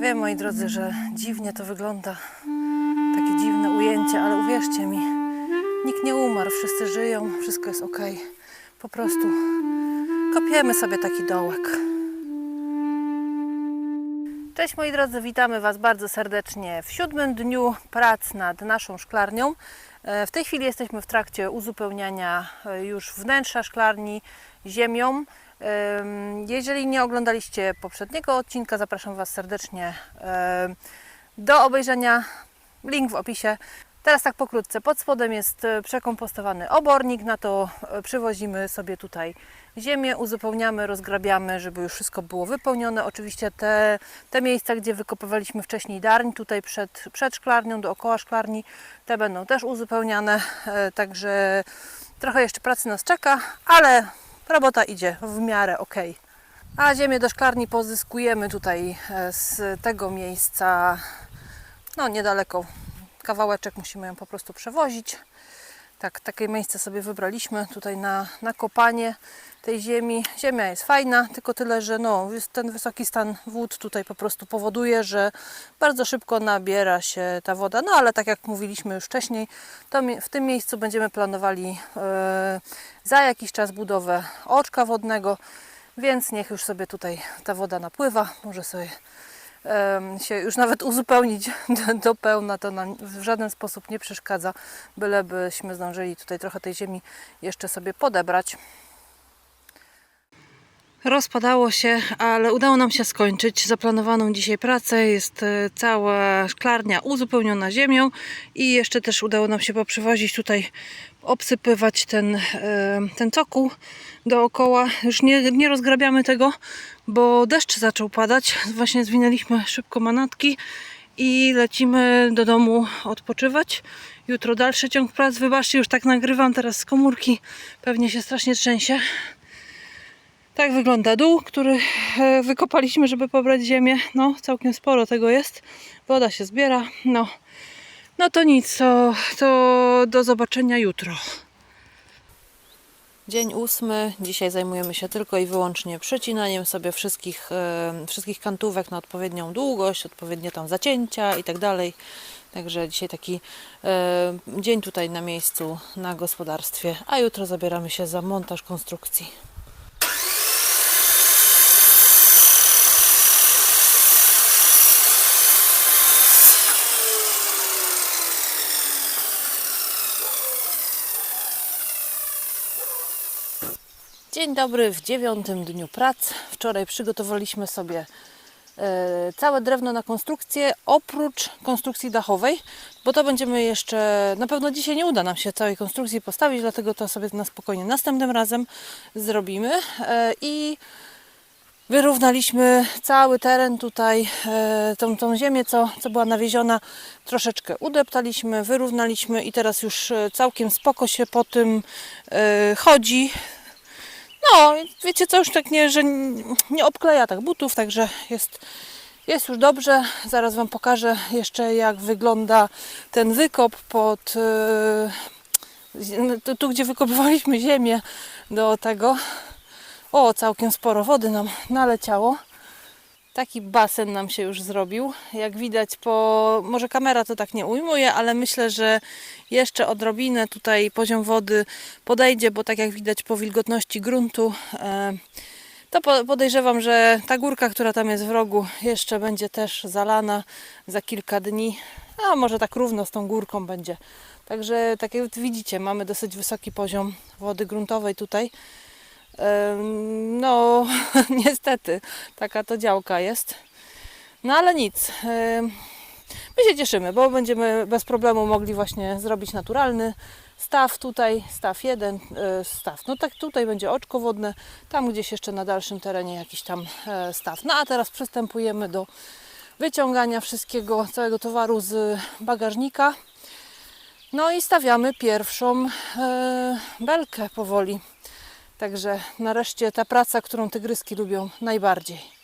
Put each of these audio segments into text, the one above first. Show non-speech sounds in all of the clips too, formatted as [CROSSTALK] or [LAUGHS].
wiem, moi drodzy, że dziwnie to wygląda. Takie dziwne ujęcie, ale uwierzcie mi, nikt nie umarł, wszyscy żyją, wszystko jest ok. Po prostu kopiemy sobie taki dołek. Cześć moi drodzy, witamy Was bardzo serdecznie w siódmym dniu prac nad naszą szklarnią. E, W tej chwili jesteśmy w trakcie uzupełniania e, już wnętrza szklarni ziemią. Em, Jeżeli nie oglądaliście poprzedniego odcinka, zapraszam Was serdecznie do obejrzenia. Link w opisie. Teraz tak pokrótce. Pod spodem jest e, przekompostowany obornik, na to e, przywozimy sobie tutaj ziemię, uzupełniamy, rozgrabiamy, żeby już wszystko było wypełnione. Oczywiście te, te miejsca, gdzie wykopywaliśmy wcześniej darń, tutaj przed, przed szklarnią, dookoła szklarni, te będą też uzupełniane, e, także trochę jeszcze pracy nas czeka, ale robota idzie w miarę ok. A ziemię do szklarni pozyskujemy tutaj z tego miejsca, no niedaleko, kawałeczek musimy ją po prostu przewozić. Tak, takie miejsce sobie wybraliśmy tutaj na, na kopanie tej ziemi. Ziemia jest fajna, tylko tyle, że no, ten wysoki stan wód tutaj po prostu powoduje, że bardzo szybko nabiera się ta woda. No ale tak jak mówiliśmy już wcześniej, to w tym miejscu będziemy planowali e, za jakiś czas budowę oczka wodnego, więc niech już sobie tutaj ta woda napływa. Może sobie się już nawet uzupełnić [LAUGHS] do, pełna, to nam w żaden sposób nie przeszkadza, bylebyśmy zdążyli tutaj trochę tej ziemi jeszcze sobie podebrać. Rozpadało się, ale udało nam się skończyć zaplanowaną dzisiaj pracę. Jest e, cała szklarnia uzupełniona ziemią i jeszcze też udało nam się poprzywozić tutaj, obsypywać ten, e, ten cokół dookoła. Już nie, nie rozgrabiamy tego, bo deszcz zaczął padać. Właśnie zwinęliśmy szybko manatki i lecimy do domu odpoczywać. Jutro dalszy ciąg prac. Wybaczcie, już tak nagrywam teraz z komórki. Pewnie się strasznie trzęsie. Tak wygląda dół, który e, wykopaliśmy, żeby pobrać ziemię. No, całkiem sporo tego jest. Woda się zbiera. No, no to nic, to, to do zobaczenia jutro. Dzień ósmy. Dzisiaj zajmujemy się tylko i wyłącznie przecinaniem sobie wszystkich, e, wszystkich kantówek na odpowiednią długość, odpowiednie tam zacięcia i tak dalej. Także dzisiaj taki e, dzień tutaj na miejscu, na gospodarstwie, a jutro zabieramy się za montaż konstrukcji. Dzień dobry w dziewiątym dniu prac. Wczoraj przygotowaliśmy sobie e, całe drewno na konstrukcję, oprócz konstrukcji dachowej, bo to będziemy jeszcze, na pewno dzisiaj nie uda nam się całej konstrukcji postawić, dlatego to sobie na spokojnie następnym razem zrobimy. E, I wyrównaliśmy cały teren tutaj, e, tą, tą ziemię, co, co była nawieziona, troszeczkę udeptaliśmy, wyrównaliśmy i teraz już całkiem spoko się po tym chodzi. No, wiecie co, już tak nie, że nie obkleja tak butów, także jest, jest już dobrze. Zaraz Wam pokażę jeszcze jak wygląda ten wykop pod e, tu, tu gdzie wykopywaliśmy ziemię do tego. O, całkiem sporo wody nam naleciało. Taki basen nam się już zrobił. Jak widać po... Może kamera to tak nie ujmuje, ale myślę, że jeszcze odrobinę tutaj poziom wody podejdzie, bo tak jak widać po wilgotności gruntu, e, to po- podejrzewam, że ta górka, która tam jest w rogu, jeszcze będzie też zalana za kilka dni. A może tak równo z tą górką będzie. Także tak jak widzicie, mamy dosyć wysoki poziom wody gruntowej tutaj. No, [LAUGHS] niestety, taka to działka jest. No ale nic. My się cieszymy, bo będziemy bez problemu mogli właśnie zrobić naturalny staw tutaj, staw jeden, e, staw. No tak tutaj będzie oczko wodne, tam gdzieś jeszcze na dalszym terenie jakiś tam e, staw. No a teraz przystępujemy do wyciągania wszystkiego, całego towaru z bagażnika. No i stawiamy pierwszą e, belkę powoli. Także nareszcie ta praca, którą tygryski lubią najbardziej.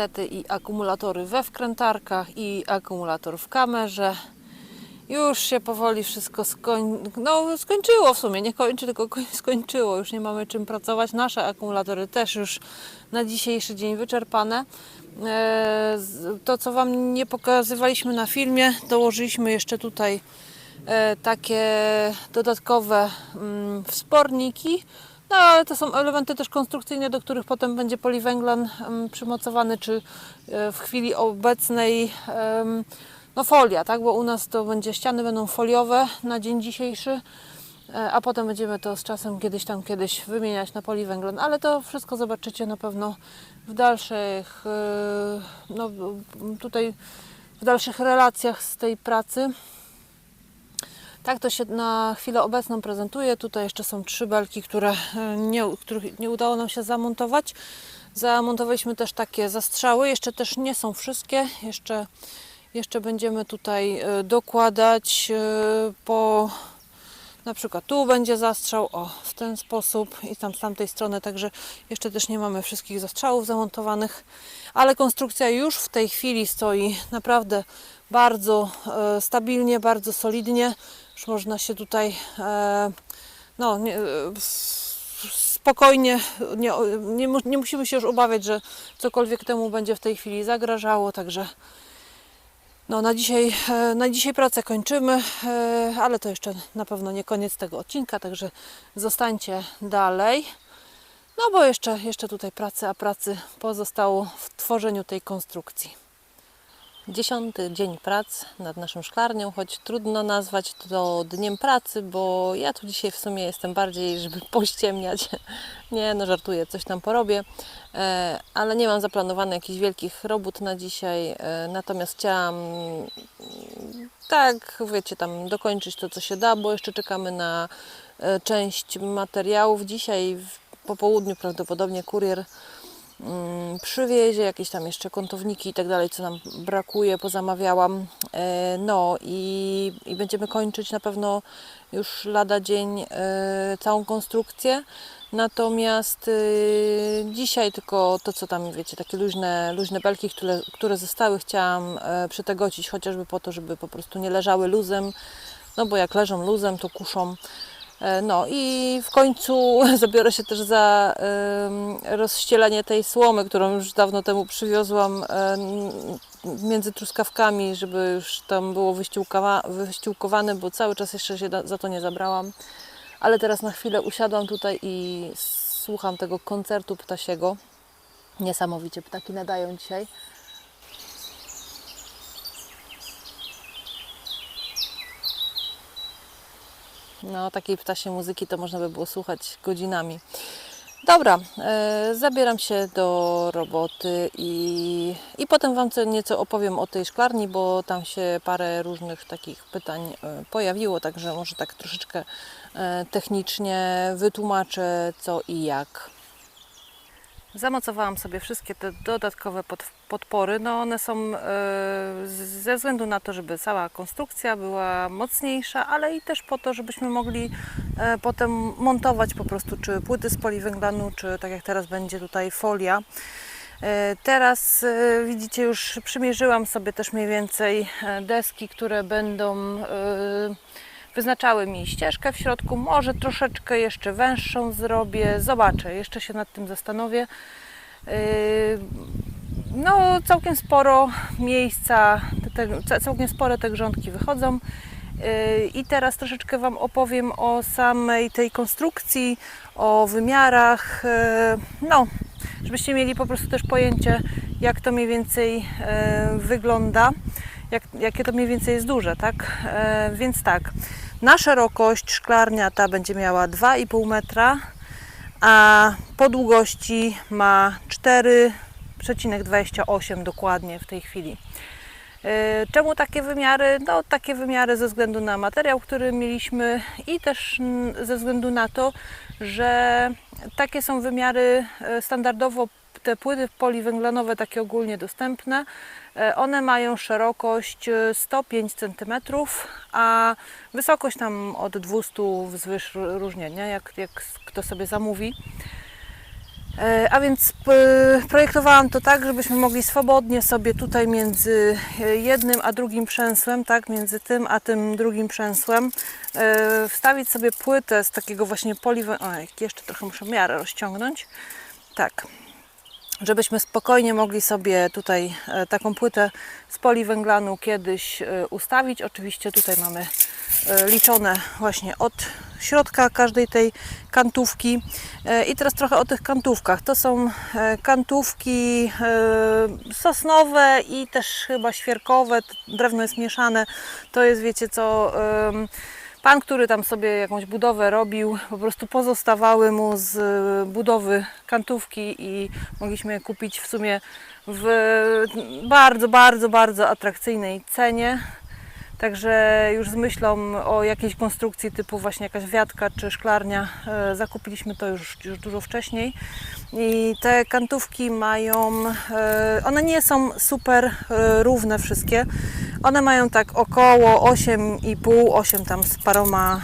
Niestety i akumulatory we wkrętarkach i akumulator w kamerze. Już się powoli wszystko skoń... no, skończyło w sumie, nie kończy, tylko koń- [LAUGHS] skończyło. Już nie mamy czym pracować. Nasze akumulatory też już na dzisiejszy dzień wyczerpane. E, To, co Wam nie pokazywaliśmy na filmie, dołożyliśmy jeszcze tutaj e, takie dodatkowe mm, wsporniki. No ale to są elementy też konstrukcyjne, do których potem będzie poliwęglan przymocowany, czy e, w chwili obecnej no folia, tak? Bo u nas to będzie ściany będą foliowe na dzień dzisiejszy, e, a potem będziemy to z czasem kiedyś tam kiedyś wymieniać na poliwęglan, ale to wszystko zobaczycie na pewno w dalszych e, no tutaj w dalszych relacjach z tej pracy. Tak to się na chwilę obecną prezentuje. Tutaj jeszcze są trzy belki, które e, nie, których nie udało nam się zamontować. Zamontowaliśmy też takie zastrzały. Jeszcze też nie są wszystkie. Jeszcze, jeszcze będziemy tutaj e, dokładać e, po na przykład tu będzie zastrzał, o w ten sposób i tam z tamtej strony, także jeszcze też nie mamy wszystkich zastrzałów zamontowanych, ale konstrukcja już w tej chwili stoi naprawdę bardzo stabilnie, bardzo solidnie. Już można się tutaj e, no, nie, e, spokojnie, nie, nie, nie musimy się już obawiać, że cokolwiek temu będzie w tej chwili zagrażało, także no, na dzisiaj, e, na dzisiaj pracę kończymy, ale to jeszcze na pewno nie koniec tego odcinka, także zostańcie dalej. No bo jeszcze, jeszcze tutaj pracy, a pracy pozostało w tworzeniu tej konstrukcji. Dziesiąty dzień prac nad naszą szklarnią, choć trudno nazwać to dniem pracy, bo ja tu dzisiaj w sumie jestem bardziej, żeby [LAUGHS] pościemniać. Nie, no żartuję, coś tam porobię, e, ale nie mam zaplanowanych jakichś wielkich robót na dzisiaj. e, Natomiast chciałam mm, tak, wiecie, tam dokończyć to, co się da, bo jeszcze czekamy na e, część materiałów. Dzisiaj po południu prawdopodobnie kurier przywiezie, jakieś tam jeszcze kątowniki i tak dalej, co nam brakuje, pozamawiałam. E, No i, i będziemy kończyć na pewno już lada dzień e, całą konstrukcję. Natomiast y, dzisiaj tylko to, co tam wiecie, takie luźne, luźne belki, które, które zostały, chciałam e, przytegocić chociażby po to, żeby po prostu nie leżały luzem. No bo jak leżą luzem, to kuszą. E, No i w końcu [LAUGHS] zabiorę się też za rozścielanie tej słomy, którą już dawno temu przywiozłam między truskawkami, żeby już tam było wyściółkowane, bo cały czas jeszcze się za to nie zabrałam. Ale teraz na chwilę usiadłam tutaj i słucham tego koncertu ptasiego. Niesamowicie ptaki nadają dzisiaj. No, takiej ptasiej muzyki to można by było słuchać godzinami. Dobra, e, zabieram się do roboty i, i potem Wam co nieco opowiem o tej szklarni, bo tam się parę różnych takich pytań e, pojawiło, także może tak troszeczkę e, technicznie wytłumaczę co i jak. Zamocowałam sobie wszystkie te dodatkowe pod, podpory. No one są e, ze względu na to, żeby cała konstrukcja była mocniejsza, ale i też po to, żebyśmy mogli e, potem montować po prostu czy płyty z poliwęglanu, czy tak jak teraz będzie tutaj folia. E, Teraz widzicie, już przymierzyłam sobie też mniej więcej deski, które będą wyznaczały mi ścieżkę w środku. Może troszeczkę jeszcze węższą zrobię, zobaczę, jeszcze się nad tym zastanowię. Yy, No, całkiem sporo miejsca, te, całkiem spore te grządki wychodzą. Yy, I teraz troszeczkę Wam opowiem o samej tej konstrukcji, o wymiarach. Yy, No, żebyście mieli po prostu też pojęcie, jak to mniej więcej wygląda, jak, jakie to mniej więcej jest duże, tak? Więc tak, na szerokość szklarnia ta będzie miała 2,5 metra, a po długości ma 4,28 dokładnie w tej chwili. Yy, Czemu takie wymiary? No, takie wymiary ze względu na materiał, który mieliśmy i też ze względu na to, że takie są wymiary e, standardowo te płyty poliwęglanowe, takie ogólnie dostępne. e, One mają szerokość e, 105 cm, a wysokość tam od 200 wzwyż ró- różnie, nie? Jak, jak kto sobie zamówi. E, A więc projektowałam to tak, żebyśmy mogli swobodnie sobie tutaj między e, jednym a drugim przęsłem, tak, między tym a tym drugim przęsłem, e, wstawić sobie płytę z takiego właśnie poliwęglanu. Oj, jeszcze trochę muszę miarę rozciągnąć. Tak, żebyśmy spokojnie mogli sobie tutaj e, taką płytę z poliwęglanu kiedyś e, ustawić. Oczywiście tutaj mamy e, liczone właśnie od środka każdej tej kantówki. I teraz trochę o tych kantówkach. To są kantówki sosnowe i też chyba świerkowe. Drewno jest mieszane. To jest, wiecie co, Pan, który tam sobie jakąś budowę robił, po prostu pozostawały mu z e, budowy kantówki i mogliśmy kupić w sumie w bardzo, bardzo, bardzo atrakcyjnej cenie. Także już z myślą o jakiejś konstrukcji typu właśnie jakaś wiatka czy szklarnia e, zakupiliśmy to już, już dużo wcześniej. I te kantówki mają, e, one nie są super e, równe wszystkie. One mają tak około 8,5, 8 tam z paroma,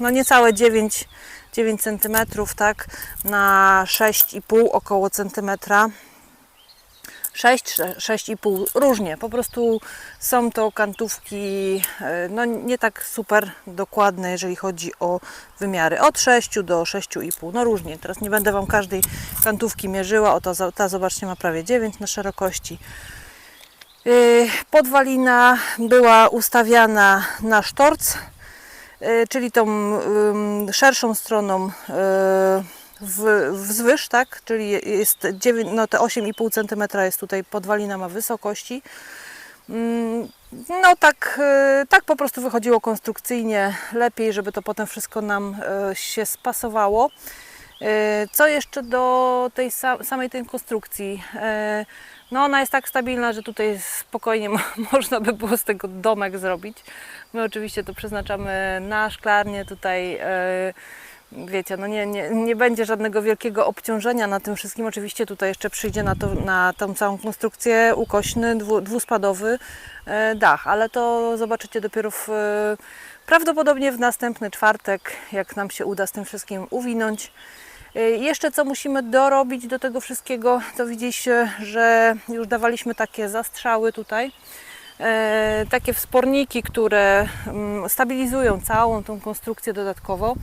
no niecałe 9, 9 cm, tak, na 6,5 około centymetra. 6, 6,5 różnie. Po prostu są to kantówki e, no, nie tak super dokładne, jeżeli chodzi o wymiary. Od 6 do 6,5. No różnie. Teraz nie będę Wam każdej kantówki mierzyła. Oto ta zobaczcie ma prawie 9 na szerokości. Yy, Podwalina była ustawiana na sztorc, yy, czyli tą szerszą stroną w, wzwyż, tak? Czyli jest 9, no te 8,5 cm jest tutaj podwalina ma wysokości. Mm, No tak, yy, tak po prostu wychodziło konstrukcyjnie lepiej, żeby to potem wszystko nam yy, się spasowało. Yy, Co jeszcze do tej sa- samej tej konstrukcji? No ona jest tak stabilna, że tutaj spokojnie [LAUGHS] mo- można by było z tego domek zrobić. My oczywiście to przeznaczamy na szklarnię tutaj. Wiecie, no nie, nie, nie będzie żadnego wielkiego obciążenia na tym wszystkim. Oczywiście tutaj jeszcze przyjdzie na, to, na tą całą konstrukcję ukośny, dwu, dwuspadowy e, dach, ale to zobaczycie dopiero w, e, prawdopodobnie w następny czwartek, jak nam się uda z tym wszystkim uwinąć. E, Jeszcze co musimy dorobić do tego wszystkiego, to widzieliście, że już dawaliśmy takie zastrzały tutaj. Takie wsporniki, które mm, stabilizują całą tą konstrukcję dodatkowo.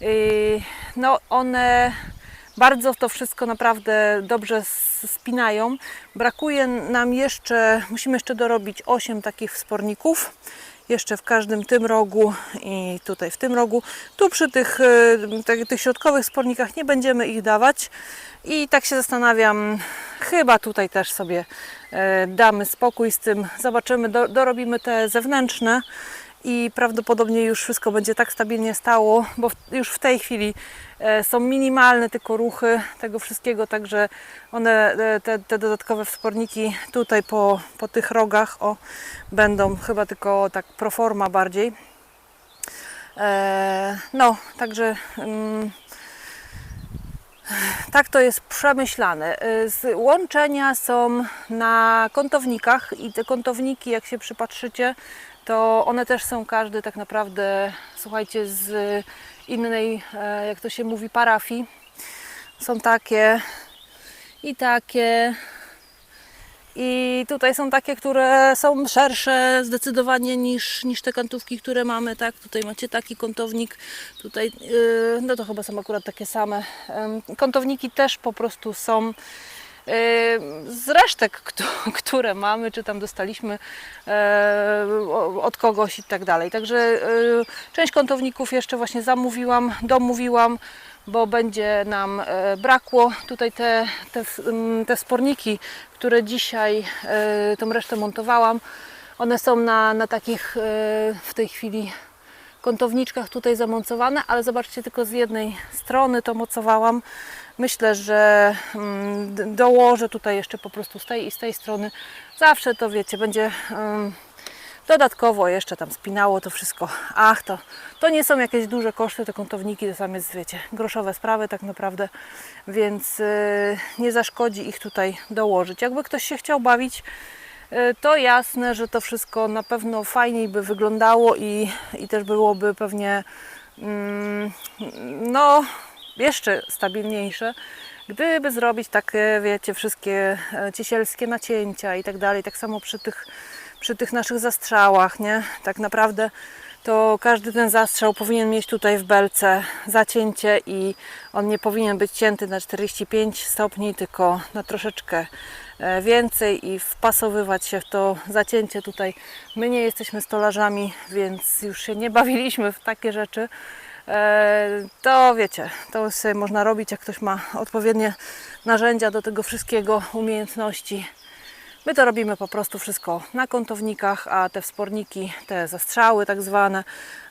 Yy, No, one bardzo to wszystko naprawdę dobrze spinają. Brakuje nam jeszcze, musimy jeszcze dorobić 8 takich wsporników. Jeszcze w każdym tym rogu i tutaj w tym rogu. Tu przy tych, yy, tak- tych środkowych spornikach nie będziemy ich dawać. I tak się zastanawiam, chyba tutaj też sobie e, damy spokój z tym. Zobaczymy, do, dorobimy te zewnętrzne i prawdopodobnie już wszystko będzie tak stabilnie stało, bo już w tej chwili e, są minimalne tylko ruchy tego wszystkiego, także one, e, te, te dodatkowe wsporniki tutaj po, po tych rogach o, będą chyba tylko tak pro forma bardziej. E, no, także mm, tak to jest przemyślane. Łączenia są na kątownikach i te kątowniki, jak się przypatrzycie, to one też są każdy tak naprawdę, słuchajcie, z innej, e, jak to się mówi, parafii. Są takie i takie. I tutaj są takie, które są szersze zdecydowanie niż, niż te kantówki, które mamy, tak? Tutaj macie taki kątownik, tutaj, yy, no to chyba są akurat takie same. Kątowniki też po prostu są z resztek, któ- [LAUGHS] które mamy, czy tam dostaliśmy o- od kogoś i tak dalej. Także yy, część kątowników jeszcze właśnie zamówiłam, domówiłam, bo będzie nam brakło. Tutaj te, te, te sporniki, które dzisiaj tą resztę montowałam, one są na, na takich w tej chwili kątowniczkach tutaj zamontowane, ale zobaczcie, tylko z jednej strony to mocowałam. Myślę, że mm, dołożę tutaj jeszcze po prostu z tej i z tej strony. Zawsze to wiecie, będzie em, dodatkowo jeszcze tam spinało to wszystko. Ach, to, to nie są jakieś duże koszty, te kątowniki to sam jest, wiecie, groszowe sprawy tak naprawdę, więc y, nie zaszkodzi ich tutaj dołożyć. Jakby ktoś się chciał bawić, to jasne, że to wszystko na pewno fajniej by wyglądało i, i też byłoby pewnie mm, no, jeszcze stabilniejsze. gdyby zrobić takie, wiecie, wszystkie e, ciesielskie nacięcia i tak dalej, tak samo przy tych, przy tych naszych zastrzałach, nie? Tak naprawdę to każdy ten zastrzał powinien mieć tutaj w belce zacięcie i on nie powinien być cięty na 45 stopni, tylko na troszeczkę e, więcej i wpasowywać się w to zacięcie tutaj. My nie jesteśmy stolarzami, więc już się nie bawiliśmy w takie rzeczy. E, To wiecie, to sobie można robić, jak ktoś ma odpowiednie narzędzia do tego wszystkiego, umiejętności. My to robimy po prostu wszystko na kątownikach, a te wsporniki, te zastrzały tak zwane,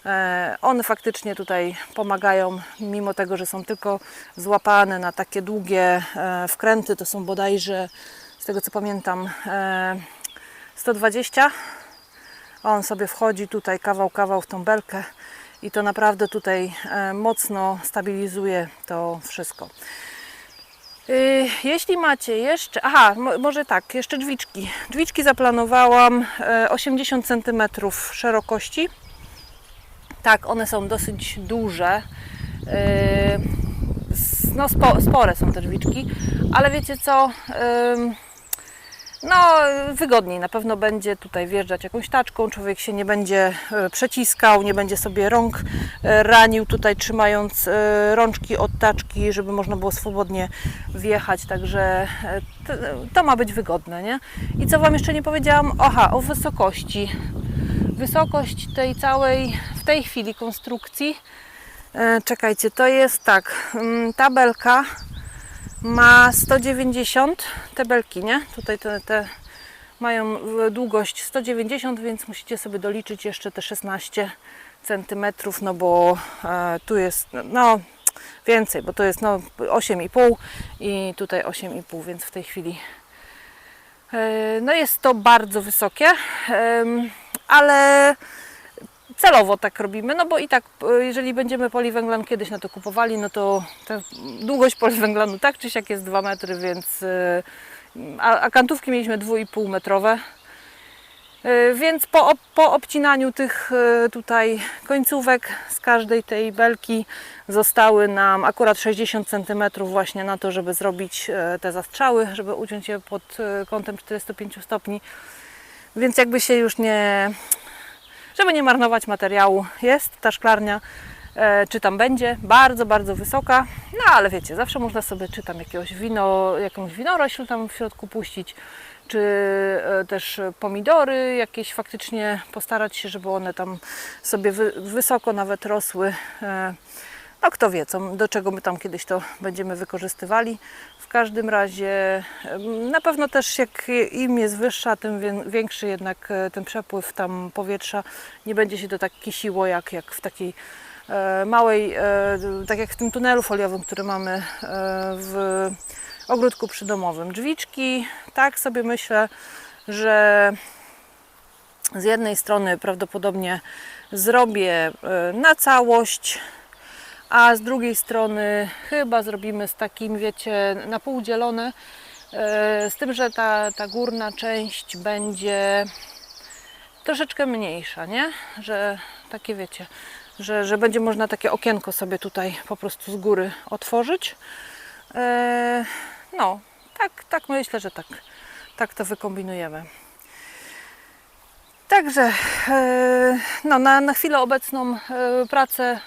e, one faktycznie tutaj pomagają, mimo tego, że są tylko złapane na takie długie e, wkręty, to są bodajże, tego co pamiętam, e, 120. On sobie wchodzi tutaj kawał, kawał w tą belkę i to naprawdę tutaj e, mocno stabilizuje to wszystko. Y, Jeśli macie jeszcze, aha, mo- może tak, jeszcze drzwiczki. Drzwiczki zaplanowałam e, 80 cm szerokości. Tak, one są dosyć duże. No, spo, spore są te drzwiczki, ale wiecie co? No, wygodniej na pewno będzie tutaj wjeżdżać jakąś taczką, człowiek się nie będzie e, przeciskał, nie będzie sobie rąk e, ranił tutaj trzymając e, rączki od taczki, żeby można było swobodnie wjechać, także to, ma być wygodne, nie? I co Wam jeszcze nie powiedziałam? Aha, o wysokości. Wysokość tej całej, w tej chwili konstrukcji, czekajcie, to jest tak, mm, ta belka ma 190 te belki, nie? Tutaj te, te mają e, długość 190, więc musicie sobie doliczyć jeszcze te 16 centymetrów, no bo e, tu jest no więcej, bo to jest no 8,5 i tutaj 8,5, więc w tej chwili e, no jest to bardzo wysokie, em, ale celowo tak robimy, no bo i tak, e, jeżeli będziemy poliwęglan kiedyś na to kupowali, no to długość poliwęglanu tak czy siak jest 2 metry, więc e, a, a kantówki mieliśmy 2,5 metrowe. E, Więc po, po obcinaniu tych tutaj końcówek z każdej tej belki zostały nam akurat 60 cm właśnie na to, żeby zrobić te zastrzały, żeby uciąć je pod kątem 45 stopni. Więc jakby się już nie, żeby nie marnować materiału, jest ta szklarnia, e, czy tam będzie, bardzo, bardzo wysoka, no ale wiecie, zawsze można sobie czy tam jakiegoś wino, jakąś winorośl tam w środku puścić, czy e, też pomidory jakieś faktycznie postarać się, żeby one tam sobie wy, wysoko nawet rosły. No kto wie, co, do czego my tam kiedyś to będziemy wykorzystywali. W każdym razie na pewno też jak im jest wyższa, tym wię- większy jednak e, ten przepływ tam powietrza. Nie będzie się to tak kisiło jak, jak w takiej e, małej, e, tak jak w tym tunelu foliowym, który mamy w ogródku przydomowym. Drzwiczki, tak sobie myślę, że z jednej strony prawdopodobnie zrobię na całość, a z drugiej strony chyba zrobimy z takim, wiecie, na pół dzielone, e, z tym, że ta, ta górna część będzie troszeczkę mniejsza, nie? Że takie wiecie, że, że będzie można takie okienko sobie tutaj po prostu z góry otworzyć. E, No, tak, tak myślę, że tak, tak to wykombinujemy. Także e, no, na, na chwilę obecną prace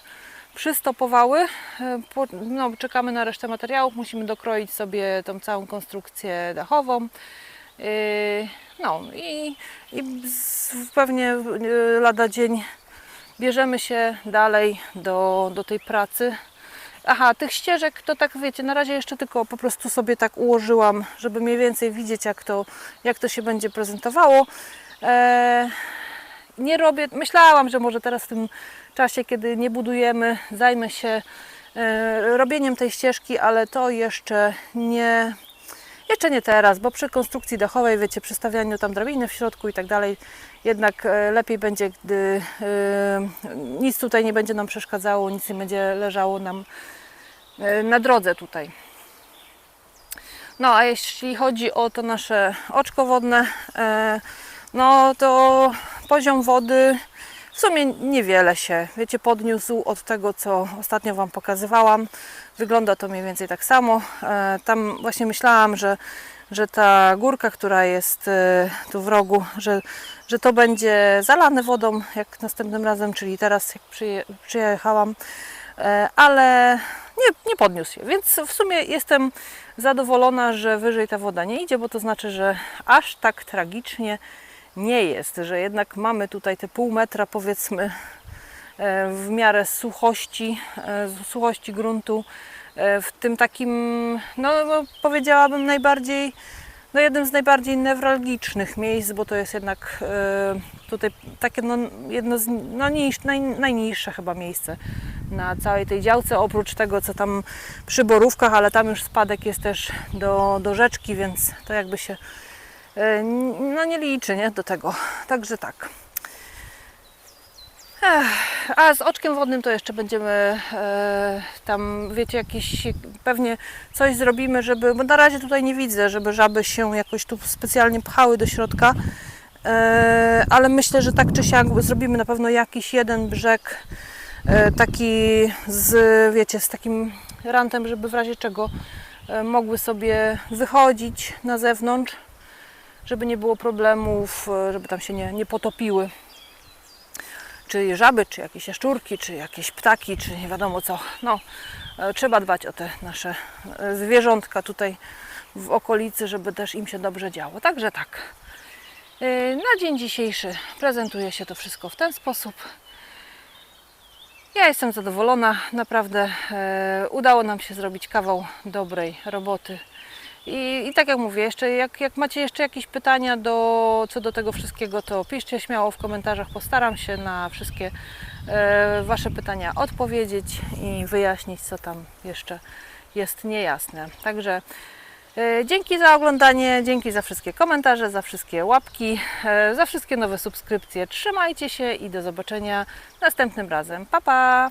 przystopowały. E, No, czekamy na resztę materiałów. Musimy dokroić sobie tą całą konstrukcję dachową. E, No i, i pewnie e, lada dzień bierzemy się dalej do, do tej pracy. Aha, tych ścieżek to tak wiecie, na razie jeszcze tylko po prostu sobie tak ułożyłam, żeby mniej więcej widzieć jak to, jak to się będzie prezentowało. E, nie robię, myślałam, że może teraz w tym czasie, kiedy nie budujemy, zajmę się e, robieniem tej ścieżki, ale to jeszcze nie, jeszcze nie teraz, bo przy konstrukcji dachowej, wiecie, przy stawianiu tam drabiny w środku i tak dalej, jednak e, lepiej będzie, gdy e, nic tutaj nie będzie nam przeszkadzało, nic nie będzie leżało nam na drodze tutaj. No a jeśli chodzi o to nasze oczko wodne, no to poziom wody w sumie niewiele się, wiecie, podniósł od tego, co ostatnio Wam pokazywałam. Wygląda to mniej więcej tak samo. E, Tam właśnie myślałam, że, że ta górka, która jest e, tu w rogu, że, że to będzie zalane wodą jak następnym razem, czyli teraz jak przyje, przyjechałam, E, ale nie, nie podniósł się, więc w sumie jestem zadowolona, że wyżej ta woda nie idzie, bo to znaczy, że aż tak tragicznie nie jest, że jednak mamy tutaj te pół metra powiedzmy e, w miarę suchości, e, suchości gruntu, e, w tym takim, no no, powiedziałabym najbardziej, no jednym z najbardziej newralgicznych miejsc, bo to jest jednak tutaj takie no, jedno z no, naj, najniższe chyba miejsce na całej tej działce, oprócz tego co tam przy borówkach, ale tam już spadek jest też do, do rzeczki, więc to jakby się no nie liczy nie, do tego. Także tak. Ech, a z oczkiem wodnym to jeszcze będziemy e, tam, wiecie, jakieś pewnie coś zrobimy, żeby, bo na razie tutaj nie widzę, żeby żaby się jakoś tu specjalnie pchały do środka, e, ale myślę, że tak czy siak zrobimy na pewno jakiś jeden brzeg e, taki z, wiecie, z takim rantem, żeby w razie czego e, mogły sobie wychodzić na zewnątrz, żeby nie było problemów, e, żeby tam się nie, nie potopiły czy żaby, czy jakieś jaszczurki, czy jakieś ptaki, czy nie wiadomo co. No, e, trzeba dbać o te nasze e, zwierzątka tutaj w okolicy, żeby też im się dobrze działo. Także tak. Na dzień dzisiejszy prezentuje się to wszystko w ten sposób. Ja jestem zadowolona, naprawdę udało nam się zrobić kawał dobrej roboty. I, I tak jak mówię, jeszcze jak, jak macie jeszcze jakieś pytania do, co do tego wszystkiego, to piszcie śmiało w komentarzach. Postaram się na wszystkie e, Wasze pytania odpowiedzieć i wyjaśnić, co tam jeszcze jest niejasne. Także e, dzięki za oglądanie, dzięki za wszystkie komentarze, za wszystkie łapki, e, za wszystkie nowe subskrypcje. Trzymajcie się i do zobaczenia następnym razem. Pa, pa!